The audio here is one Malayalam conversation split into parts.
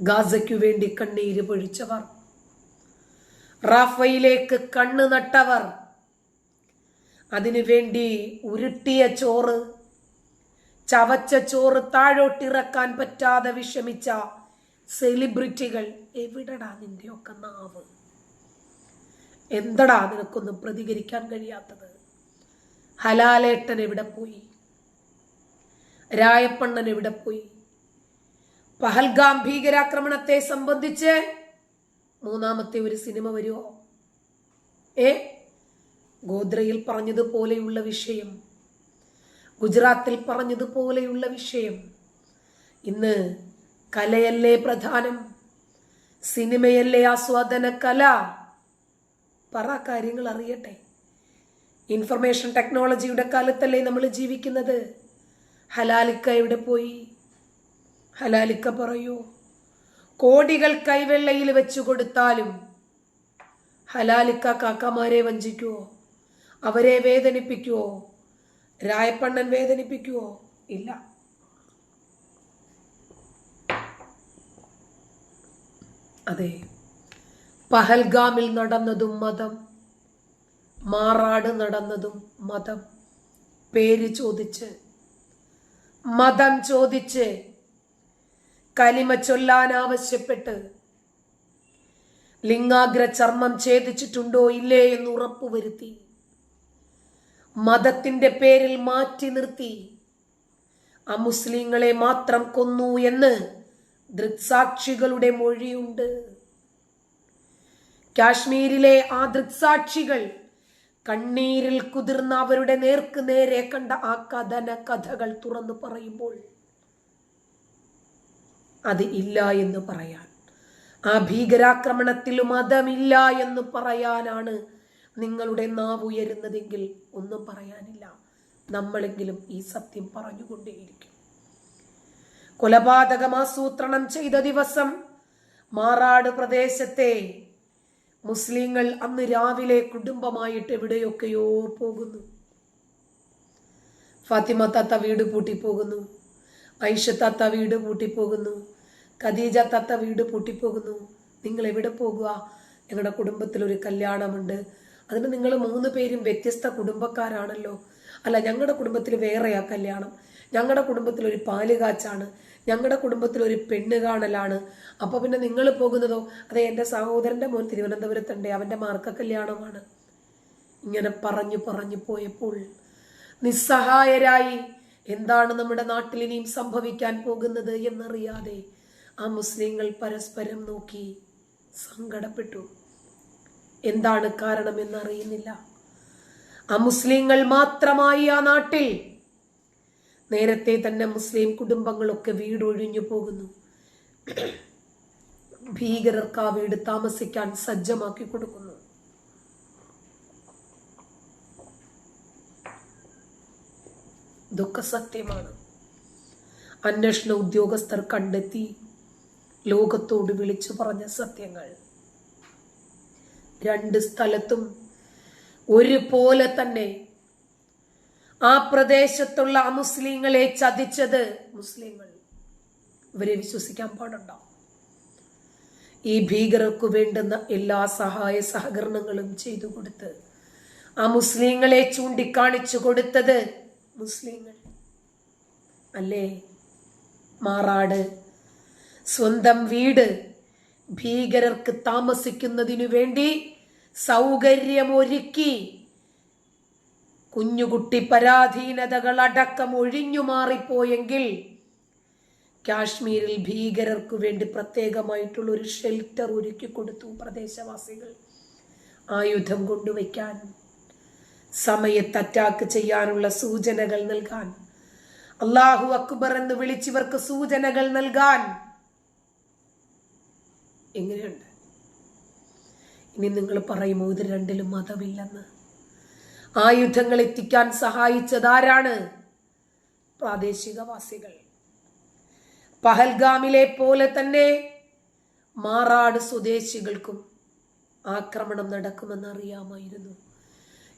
ഗാസയ്ക്കു വേണ്ടി കണ്ണീര് പൊഴിച്ചവർ. റാഫയിലേക്ക് കണ്ണു നട്ടവർ. അതിനുവേണ്ടി ഉരുട്ടിയ ചോറ്. ചവച്ച ചോറ് താഴോട്ടിറക്കാൻ പറ്റാതെ വിഷമിച്ച സെലിബ്രിറ്റികൾ എവിടടാ നിന്റെയൊക്കെ നാവ്? എന്തടാ നിനക്കൊന്നും പ്രതികരിക്കാൻ കഴിയാത്തത്? ഹലാലേട്ടൻ എവിടെ പോയി? രായപ്പണ്ണൻ എവിടെ പോയി? പഹൽഗാം ഭീകരാക്രമണത്തെ സംബന്ധിച്ച് മൂന്നാമത്തെ ഒരു സിനിമ വരുമോ ഏ? ഗോദ്രയിൽ പറഞ്ഞതുപോലെയുള്ള വിഷയം. ഗുജറാത്തിൽ പറഞ്ഞതുപോലെയുള്ള വിഷയം. ഇന്ന് കലയല്ലേ പ്രധാനം? സിനിമയല്ലേ ആസ്വാദന കല? പറ കാര്യങ്ങൾ അറിയട്ടെ. ഇൻഫർമേഷൻ ടെക്നോളജിയുടെ കാലത്തല്ലേ നമ്മൾ ജീവിക്കുന്നത്? ഹലാലിക്ക എവിടെ പോയി? ഹലാലിക്ക പറയൂ. കോടികൾ കൈവെള്ളയിൽ വെച്ചു കൊടുത്താലും ഹലാലിക്ക കാക്കമാരെ വഞ്ചിക്കുവോ? അവരെ വേദനിപ്പിക്കുവോ? രായപ്പണ്ണൻ വേദനിപ്പിക്കുവോ? ഇല്ല. അതെ പഹൽഗാമിൽ നടന്നതും മതം മാറാട് നടന്നതും മതം. പേര് ചോദിച്ച് മതം ചോദിച്ച് കലിമ ചൊല്ലാൻ ആവശ്യപ്പെട്ട് ലിംഗാഗ്ര ചർമ്മം ഛേദിച്ചിട്ടുണ്ടോ ഇല്ലേ എന്ന് ഉറപ്പുവരുത്തി മതത്തിന്റെ പേരിൽ മാറ്റി നിർത്തി അമുസ്ലിങ്ങളെ മാത്രം കൊന്നു എന്ന് ദൃക്സാക്ഷികളുടെ മൊഴിയുണ്ട്. കാശ്മീരിലെ ആ ദൃക്സാക്ഷികൾ കണ്ണീരിൽ കുതിർന്ന അവരുടെ നേർക്ക് നേരെ കണ്ട ആ കഥന കഥകൾ തുറന്നു പറയുമ്പോൾ അത് ഇല്ല എന്ന് പറയാൻ. ആ ഭീകരാക്രമണത്തിൽ മതമില്ല എന്ന് പറയാനാണ് നിങ്ങളുടെ നാവ് ഉയരുന്നതെങ്കിൽ ഒന്നും പറയാനില്ല. നമ്മളെങ്കിലും ഈ സത്യം പറഞ്ഞുകൊണ്ടേയിരിക്കും. കൊലപാതകം ആസൂത്രണം ചെയ്ത ദിവസം മാറാട് പ്രദേശത്തെ മുസ്ലിങ്ങൾ അന്ന് രാവിലെ കുടുംബമായിട്ട് എവിടെയൊക്കെയോ പോകുന്നു. ഫാത്തിമ താത്ത വീട് പൂട്ടിപ്പോകുന്നു. ഐഷ താത്ത വീട് പൂട്ടിപ്പോകുന്നു. ഖദീജ താത്ത വീട് പൂട്ടിപ്പോകുന്നു. നിങ്ങൾ എവിടെ പോകുക ഞങ്ങളുടെ കുടുംബത്തിൽ ഒരു കല്യാണമുണ്ട്. അതിന് നിങ്ങൾ മൂന്ന് പേരും വ്യത്യസ്ത കുടുംബക്കാരാണല്ലോ. അല്ല ഞങ്ങളുടെ കുടുംബത്തിൽ വേറെയാ കല്യാണം. ഞങ്ങളുടെ കുടുംബത്തിൽ ഒരു പാലുകാച്ചാണ് ഞങ്ങളുടെ കുടുംബത്തിൽ ഒരു പെണ്ണ് കാണലാണ്. അപ്പൊ പിന്നെ നിങ്ങൾ പോകുന്നതോ? അതെ എന്റെ സഹോദരന്റെ മോൻ തിരുവനന്തപുരത്തുണ്ട്. അവന്റെ മാർക്ക കല്യാണമാണ്. ഇങ്ങനെ പറഞ്ഞു പറഞ്ഞു പോയപ്പോൾ നിസ്സഹായരായി എന്താണ് നമ്മുടെ നാട്ടിൽ ഇനിയും സംഭവിക്കാൻ പോകുന്നത് എന്നറിയാതെ ആ മുസ്ലിങ്ങൾ പരസ്പരം നോക്കി സങ്കടപ്പെട്ടു. എന്താണ് കാരണം കാരണമെന്നറിയുന്നില്ല ആ മുസ്ലിങ്ങൾ മാത്രമായി ആ നാട്ടിൽ. നേരത്തെ തന്നെ മുസ്ലിം കുടുംബങ്ങളൊക്കെ വീടൊഴിഞ്ഞു പോകുന്നു. ഭീകരർക്ക് ആ വീട് താമസിക്കാൻ സജ്ജമാക്കി കൊടുക്കുന്നു. ദുഃഖസത്യമാണ് അന്വേഷണ ഉദ്യോഗസ്ഥർ കണ്ടെത്തി ലോകത്തോട് വിളിച്ചു പറഞ്ഞ സത്യങ്ങൾ. രണ്ട് സ്ഥലത്തും ഒരുപോലെ തന്നെ ആ പ്രദേശത്തുള്ള മുസ്ലിങ്ങളെ ചതിച്ചത് മുസ്ലിങ്ങൾ. ഇവരെ വിശ്വസിക്കാൻ പാടുണ്ടോ? ഈ ഭീകരർക്കു വേണ്ടുന്ന എല്ലാ സഹായ സഹകരണങ്ങളും ചെയ്തു കൊടുത്ത് ആ മുസ്ലിങ്ങളെ ചൂണ്ടിക്കാണിച്ചു കൊടുത്തത് മുസ്ലിങ്ങൾ. അല്ലേ? മാറാട്. സ്വന്തം വീട് ഭീകരർക്ക് താമസിക്കുന്നതിനു വേണ്ടി സൗകര്യമൊരുക്കി കുഞ്ഞുകുട്ടി പരാധീനതകൾ അടക്കം ഒഴിഞ്ഞു മാറിപ്പോയെങ്കിൽ കാശ്മീരിൽ ഭീകരർക്കു വേണ്ടി പ്രത്യേകമായിട്ടുള്ള ഒരു ഷെൽട്ടർ ഒരുക്കി കൊടുത്തു പ്രദേശവാസികൾ. ആയുധം കൊണ്ടുവയ്ക്കാൻ. സമയത്ത് അറ്റാക്ക് ചെയ്യാനുള്ള സൂചനകൾ നൽകാൻ. അള്ളാഹു അക്ബർ എന്ന് വിളിച്ചിവർക്ക് സൂചനകൾ നൽകാൻ. എങ്ങനെയുണ്ട്? ഇനി നിങ്ങൾ പറയുമോ ഇത് രണ്ടിലും മതമില്ലെന്ന്? ആയുധങ്ങൾ എത്തിക്കാൻ സഹായിച്ചതാരാണ്? പ്രാദേശികവാസികൾ. പഹൽഗാമിലെ പോലെ തന്നെ മാറാട് സ്വദേശികൾക്കും ആക്രമണം നടക്കുമെന്ന് അറിയാമായിരുന്നു.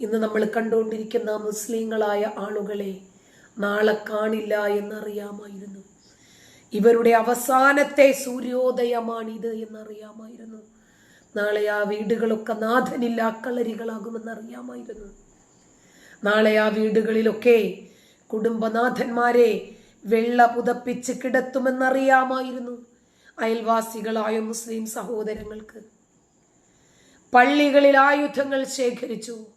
ഇന്ന് നമ്മൾ കണ്ടുകൊണ്ടിരിക്കുന്ന മുസ്ലിങ്ങളായ ആളുകളെ നാളെ കാണില്ല എന്നറിയാമായിരുന്നു. ഇവരുടെ അവസാനത്തെ സൂര്യോദയമാണിത് എന്നറിയാമായിരുന്നു. നാളെ ആ വീടുകളൊക്കെ നാഥനില്ല കളരികളാകുമെന്നറിയാമായിരുന്നു. നാളെ ആ വീടുകളിലൊക്കെ കുടുംബനാഥന്മാരെ വെള്ള പുതപ്പിച്ച് കിടത്തുമെന്നറിയാമായിരുന്നു അയൽവാസികളായ മുസ്ലിം സഹോദരങ്ങൾക്ക്. പള്ളികളിൽ ആയുധങ്ങൾ ശേഖരിച്ചു.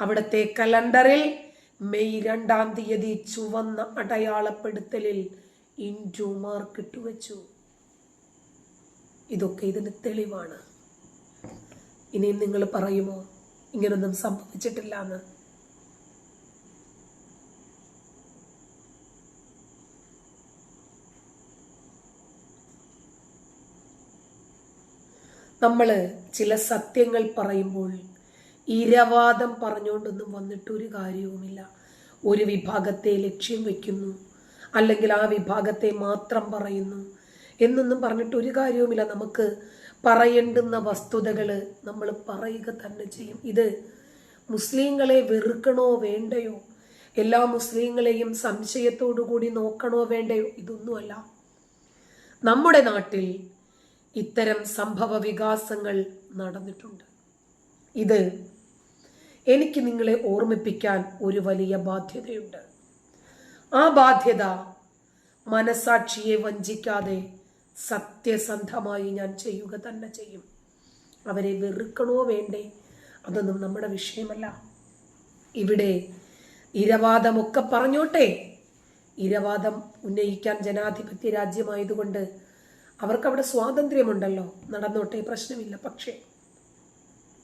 അവിടുത്തെ കലണ്ടറിൽ മെയ് രണ്ടാം തീയതി ചുവന്ന അടയാളപ്പെടുത്തലിൽ ഇൻഡു മാർക്ക് വെച്ചു. ഇതൊക്കെ ഇതിന് തെളിവാണ്. ഇനിയും നിങ്ങൾ പറയുമോ? ഇങ്ങനൊന്നും സംഭവിച്ചിട്ടില്ല എന്ന് നമ്മൾ ചില സത്യങ്ങൾ പറയുമ്പോൾ ഇരവാദം പറഞ്ഞുകൊണ്ടൊന്നും വന്നിട്ടൊരു കാര്യവുമില്ല. ഒരു വിഭാഗത്തെ ലക്ഷ്യം വയ്ക്കുന്നു അല്ലെങ്കിൽ ആ വിഭാഗത്തെ മാത്രം പറയുന്നു. എന്നൊന്നും പറഞ്ഞിട്ട് ഒരു കാര്യവുമില്ല. നമുക്ക് പറയേണ്ടുന്ന വസ്തുതകൾ നമ്മൾ പറയുക തന്നെ ചെയ്യും. ഇത് മുസ്ലിങ്ങളെ വെറുക്കണോ വേണ്ടയോ? എല്ലാ മുസ്ലിങ്ങളെയും സംശയത്തോടു കൂടി നോക്കണോ വേണ്ടയോ? ഇതൊന്നുമല്ല. നമ്മുടെ നാട്ടിൽ ഇത്തരം സംഭവ വികാസങ്ങൾ നടന്നിട്ടുണ്ട്. ഇത് എനിക്ക് നിങ്ങളെ ഓർമ്മിപ്പിക്കാൻ ഒരു വലിയ ബാധ്യതയുണ്ട്. ആ ബാധ്യത മനസാക്ഷിയെ വഞ്ചിക്കാതെ സത്യസന്ധമായി ഞാൻ ചെയ്യുക തന്നെ ചെയ്യും. അവരെ വെറുക്കണോ വേണ്ടേ? അതൊന്നും നമ്മുടെ വിഷയമല്ല. ഇവിടെ ഇരവാദമൊക്കെ പറഞ്ഞോട്ടെ. ഇരവാദം ഉന്നയിക്കാൻ ജനാധിപത്യ രാജ്യമായതുകൊണ്ട് അവർക്കവിടെ സ്വാതന്ത്ര്യമുണ്ടല്ലോ. നടന്നോട്ടെ പ്രശ്നമില്ല. പക്ഷേ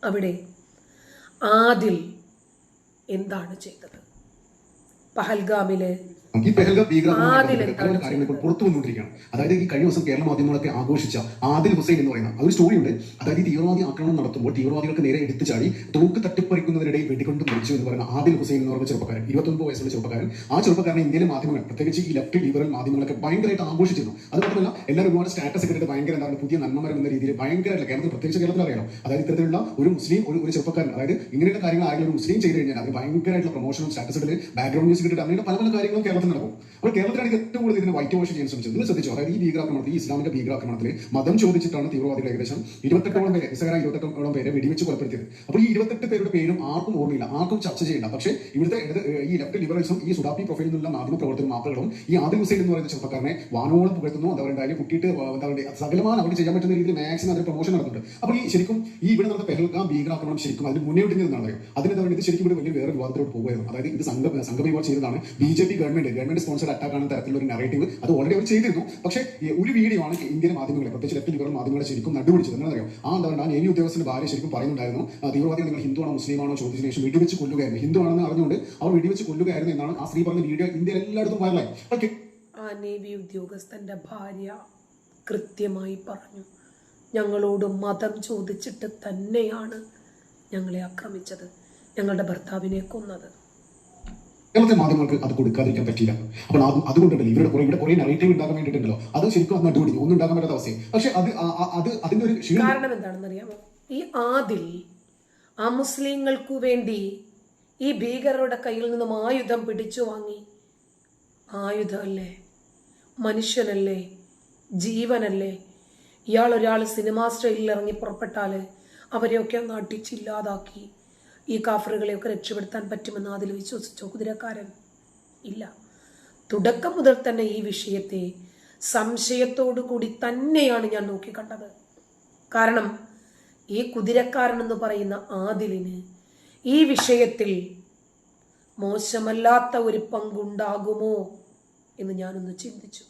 അവിടെ ആദിൽ എന്താണ് ചെയ്തത്? പഹൽഗാമിൽ ഈ പെഹൽഗാം പല കാര്യങ്ങൾ ഇപ്പോൾ പുറത്തു വന്നുകൊണ്ടിരിക്കുകയാണ്. അതായത് ഈ കഴിഞ്ഞ ദിവസം കേരള മാധ്യമങ്ങളൊക്കെ ആഘോഷിച്ച ആദിൽ ഹുസൈൻ എന്ന് പറയുന്ന ഒരു സ്റ്റോറിയുണ്ട് അതായത് ഈ തീവ്രവാദി ആക്രമണം നടത്തുമ്പോൾ തീവ്രവാദികൾക്ക് നേരെ എടുത്തു ചാടി തോക്ക് തട്ടിപ്പറിക്കുന്നതിനിടയിൽ വെടികൊണ്ട് മരിച്ചു എന്ന് പറയുന്ന ആദിൽ ഹുസൈൻ എന്ന് പറയുന്ന ചെറുപ്പക്കാരൻ ഇരുപത്തൊമ്പത് വയസ്സുള്ള ചെറുപ്പക്കാരൻ ആ ചെറുപ്പക്കാരനെ ഇന്ത്യയിലെ മാധ്യമങ്ങൾ പ്രത്യേകിച്ച് ഈ ലെഫ്റ്റ് ലിബറൽ മാധ്യമങ്ങളൊക്കെ ഭയങ്കരമായിട്ട് ആഘോഷിച്ചിരുന്നു. അത് മാത്രമല്ല എല്ലാവരും ഒരുപാട് സ്റ്റാറ്റസ് ഒക്കെ ഭയങ്കര എന്താണ് പുതിയ നന്മമരം എന്ന രീതിയിൽ ഭയങ്കരമായിട്ട് കേരളത്തിൽ പ്രത്യേകിച്ച് കേരളത്തിൽ അറിയണം അതായത് ഇത്തരത്തിലുള്ള ഒരു മുസ്ലിം ഒരു ഒരു ചെറുപ്പക്കാരൻ അതായത് ഇങ്ങനെയുള്ള കാര്യങ്ങൾ ആരെങ്കിലും ഒരു മുസ്ലിം ചെയ്ത് കഴിഞ്ഞാൽ അത് ഭയങ്കരമായിട്ടുള്ള പ്രൊമോഷനും സ്റ്റാറ്റസുകളിൽ ബാക്ക്ഗ്രൗണ്ട് മ്യൂസിക് ഇട്ടിട്ട് അങ്ങനെയുള്ള പല പല കാര്യങ്ങളും കേരളത്തിൽ നടക്കും അപ്പോൾ കേരളത്തിലാണ് ഇത് ഏറ്റവും കൂടുതൽ ഇതിന് വൈറ്റ് വാഷ് ചെയ്യാൻ ശ്രമിച്ചത്. നിങ്ങൾ ശ്രദ്ധിച്ചു? അതായത് ഈ ഭീകരാക്രമണത്തിൽ ഈ ഇസ്ലാമിന്റെ ഭീകരാക്രമണത്തിൽ മതം ചോദിച്ചിട്ടാണ് തീവ്രവാദികൾ ഏകദേശം ഇരുപത്തെട്ടോളം പേരെ ഇസകര ഇരുപത്തെട്ടോളം പേരെ വെടിവെച്ച് കൊലപ്പെടുത്തിയത്. അപ്പോൾ ഈ ഇരുപത്തെട്ട് പേരുടെ പേരും ആർക്കും ഓർമ്മയില്ല. ആർക്കും ചർച്ച ചെയ്യേണ്ട. പക്ഷേ ഇവിടുത്തെ ഇടത് ഈ ലെഫ്റ്റ് ലിബറൽസും ഈ സുഡാപ്പി പ്രൊഫൈലിൽ നിന്നുള്ള മാധ്യമ പ്രവർത്തന മാപ്പുകളും ഈ ആദിൽ ഹുസൈൻ എന്ന് പറയുന്ന ചെറുപ്പക്കാരനെ വാനോളം പുകഴ്ത്തുന്നു. എന്താ പറയുക കുട്ടിയിട്ട് എന്താ പറയുക സകലമാണ് അവിടെ ചെയ്യാൻ പറ്റുന്ന രീതിയിൽ മാക്സിമം അതിന് പ്രൊമോഷൻ നടത്തുന്നുണ്ട് അപ്പോൾ ഈ ശരിക്കും ഈ ഇവിടെ നടന്ന പെഹൽഗാം ഭീകരാക്രമണം ശരിക്കും അതിന് മുന്നേ വിട്ടുന്നതെന്നാണ് അതിനെന്താ പറയുക? ഇത് ശരിക്കും ഇവിടെ വലിയ വേറെ വിവാദത്തിലോട്ട് പോകുമായിരുന്നു അതായത് ഇത് സംഘം സംഘമിവാൾ ചെയ്തതാണ് B J P government. Government sponsored attack ആണ് തരത്തിലുള്ള ഒരു നറേറ്റീവ് അത് ഓൾറെഡി അവർ ചെയ്തിരുന്നു. പക്ഷേ ഒരു വീഡിയോ ആണ് ഇന്ത്യൻ മാധ്യമങ്ങളെ പ്രത്യേകിച്ച് ലെഫ്റ്റ് ലിബറൽ മാധ്യമങ്ങളെ ശരിക്കും നടുപിടിച്ചത്. എന്താ അറിയാം ആ എന്താ പറയുക ആ നേവി ഉദ്യോഗസ്ഥന്റെ ഭാര്യ ശരിക്കും പറയുന്നുണ്ടായിരുന്നു തീവ്രവാദികൾ നിങ്ങൾ ഹിന്ദുവാണോ മുസ്ലിമാണോ ചോദിച്ചതിന് ശേഷം വെടിവെച്ച് കൊല്ലുകയായിരുന്നു. ഹിന്ദു ആണെന്ന് അറിഞ്ഞുകൊണ്ട് അവർ വെടിവെച്ച് കൊല്ലുകയായിരുന്നു എന്നാണ് ആ സ്ത്രീ പറഞ്ഞ വീഡിയോ ഇന്ത്യയിൽ എല്ലായിടത്തും വൈറലായി ഓക്കെ ആ ഉദ്യോഗസ്ഥന്റെ ഭാര്യ കൃത്യമായി പറഞ്ഞു ഞങ്ങളോട് മതം ചോദിച്ചിട്ട് തന്നെയാണ് ഞങ്ങളെ ആക്രമിച്ചത്. ഞങ്ങളുടെ ഭർത്താവിനെ കൊന്നത്. കേരളത്തിലെ മാധ്യമങ്ങൾക്ക് അത് കൊടുക്കാതിരിക്കാൻ പറ്റില്ല അപ്പോൾ അത് അതുകൊണ്ടുണ്ടല്ലോ ഇവരുടെ കുറെ ഇവിടെ കുറെ നറേറ്റീവ് ഉണ്ടാക്കാൻ വേണ്ടിയിട്ടുണ്ടല്ലോ. അത് ശരിക്കും അന്ന് അടിപൊളി ഒന്നും ഉണ്ടാക്കാൻ പറ്റാത്ത അവസ്ഥയും പക്ഷെ അത് അത് അതിന്റെ ഒരു കാരണം എന്താണെന്നറിയാമോ? ഈ ആദിൽ ആ മുസ്ലിങ്ങൾക്കു വേണ്ടി ഈ ഭീകരരുടെ കയ്യിൽ നിന്നും ആയുധം പിടിച്ചു വാങ്ങി. ആയുധമല്ലേ? മനുഷ്യനല്ലേ? ജീവനല്ലേ? ഇയാൾ ഒരാൾ സിനിമാ സ്റ്റൈലിൽ ഇറങ്ങി പുറപ്പെട്ടാൽ അവരെയൊക്കെ നാട്ടിച്ചില്ലാതാക്കി ഈ കാഫറുകളെയൊക്കെ രക്ഷപ്പെടുത്താൻ പറ്റുമെന്ന് അതിൽ വിശ്വസിച്ചോ കുതിരക്കാരൻ? ഇല്ല. തുടക്കം മുതൽ തന്നെ ഈ വിഷയത്തെ സംശയത്തോടു കൂടി തന്നെയാണ് ഞാൻ നോക്കിക്കണ്ടത്. കാരണം ഈ കുതിരക്കാരൻ എന്ന് പറയുന്ന ആദിലിന് ഈ വിഷയത്തിൽ മോശമല്ലാത്ത ഒരു പങ്കുണ്ടാകുമോ എന്ന് ഞാനൊന്ന് ചിന്തിച്ചു.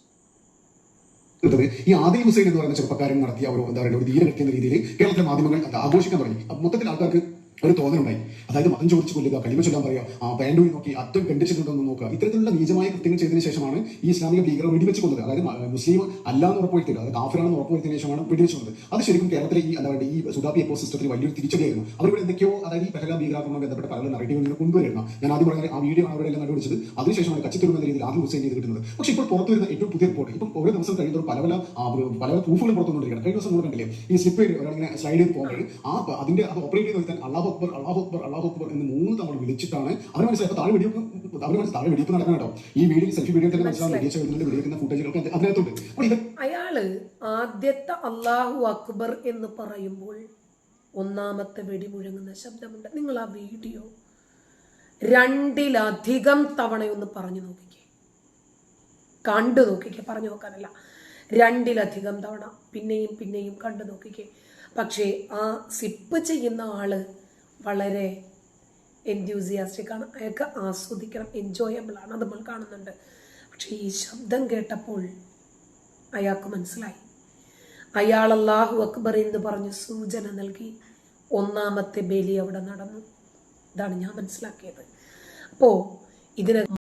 ഈ ആദിൽ ഹുസൈൻ എന്ന് പറയുന്ന ചെറുപ്പക്കാരൻ നടത്തിയ ഒരു എന്താ പറയുക ഒരു ധീരകൃത്യ രീതിയിൽ കേരളത്തിലെ മാധ്യമങ്ങൾ അത് ആഘോഷിക്കാൻ തുടങ്ങി. മൊത്തത്തിൽ ആൾക്കാർക്ക് ഒരു തോന്നലുണ്ടായി. അതായത് മതം ചോദിച്ചു കൊല്ലുക കളിമ ചൊല്ലാൻ പറയുക ആ പാൻഡൂരി നോക്കി അറ്റം കണ്ടിച്ചിട്ടുണ്ടെന്ന് നോക്കുക ഇത്തരത്തിലുള്ള നീചമായ കൃത്യങ്ങൾ ചെയ്തതിന് ശേഷമാണ് ഈ ഇസ്ലാമിക ഭീകരർ വെടിവെച്ച് കൊന്നത്. അതായത് മുസ്ലിം അല്ലാന്ന് ഉറപ്പുവരുത്തുക അതായത് കാഫിറാണെന്ന് ഉറപ്പുവരുത്തിയതിനു ശേഷമാണ് വെടിവെച്ച് കൊന്നത്. അത് ശരിക്കും കേരളത്തിലെ ഈ എന്താ ഈ സുഡാപ്പി എക്കോ സിസ്റ്റത്തിൽ വലിയൊരു തിരിച്ചടിയായിരുന്നു. ഇവിടെ എന്തൊക്കെയോ അതായത് ഈ പെഹലാം ഭീകരാക്രമണം ബന്ധപ്പെട്ട പല നറേറ്റീവ് നിന്ന് കൊണ്ടുവരുന്നു ഞാൻ ആദ്യം പറഞ്ഞ ആ വീഡിയോ ആണ് അവരെല്ലാം കണ്ടുപിടിച്ചത് അതിനുശേഷമാണ് കച്ചിത്തുരുമ എന്ന രീതിയിൽ ആദ്യം ഹുസൈൻ ചെയ്ത് കിട്ടുന്നത്. പക്ഷേ ഇപ്പോൾ പുറത്തു വരുന്ന ഏറ്റവും പുതിയ റിപ്പോർട്ട് ഇപ്പം ഓരോ ദിവസം കഴിയുമ്പോൾ പല പല പല പ്രൂഫുകൾ പുറത്തുകൊണ്ടിരിക്കുകയാണ്. കഴിഞ്ഞ ദിവസം നമ്മൾ കണ്ടില്ലേ? ഈ സ്ലിപ്പ് ഒരാളിങ്ങനെ സ്ലൈഡ് ചെയ്ത് പോകുമ്പോൾ ആ അതിന്റെ അത് ഓപ്പറേറ്റ് ചെയ്ത് നിർത്താൻ അള്ളാഹ് അക്ബർ അള്ളാഹു അക്ബർ അള്ളാഹു അക്ബർ എന്ന് മൂന്ന് തവണ വിളിച്ചിട്ടാണ് അവർ മനസ്സിലായി താഴെ വീഡിയോ അവർ മനസ്സിലായി താഴെ വീഡിയോ നടക്കണം കേട്ടോ. ഈ വീഡിയോ സെൽഫി വീഡിയോ തന്നെ മനസ്സിലാവും വീഡിയോ എഴുതുന്നുണ്ട് വെടിവെക്കുന്ന ഫുട്ടേജുകളൊക്കെ അതിനകത്തുണ്ട്. അയാൾ ആദ്യത്തെ അള്ളാഹു അക്ബർ എന്ന് പറയുമ്പോൾ ഒന്നാമത്തെ വെടി മുഴങ്ങുന്ന ശബ്ദമുണ്ട്. നിങ്ങൾ ആ വീഡിയോ രണ്ടിലധികം തവണയൊന്ന് പറഞ്ഞു നോക്കിക്കേ. കണ്ടു നോക്കിക്കേ. പറഞ്ഞു നോക്കാനല്ല. രണ്ടിലധികം തവണ. പിന്നെയും പിന്നെയും കണ്ടു നോക്കിക്കേ. പക്ഷേ ആ സിപ്പ് ചെയ്യുന്ന ആൾ വളരെ എൻത്യൂസിയാസ്റ്റിക് ആണ്. അയാൾക്ക് ആസ്വദിക്കണം എൻജോയബിൾ ആണ്. നമ്മൾ കാണുന്നുണ്ട്. പക്ഷേ ഈ ശബ്ദം കേട്ടപ്പോൾ അയാൾക്ക് മനസ്സിലായി. അയാൾ അള്ളാഹു അക്ബർ എന്ന് പറഞ്ഞ് സൂചന നൽകി. ഒന്നാമത്തെ ബലി അവിടെ നടന്നു. ഇതാണ് ഞാൻ മനസ്സിലാക്കിയത്. അപ്പോൾ ഇതിന്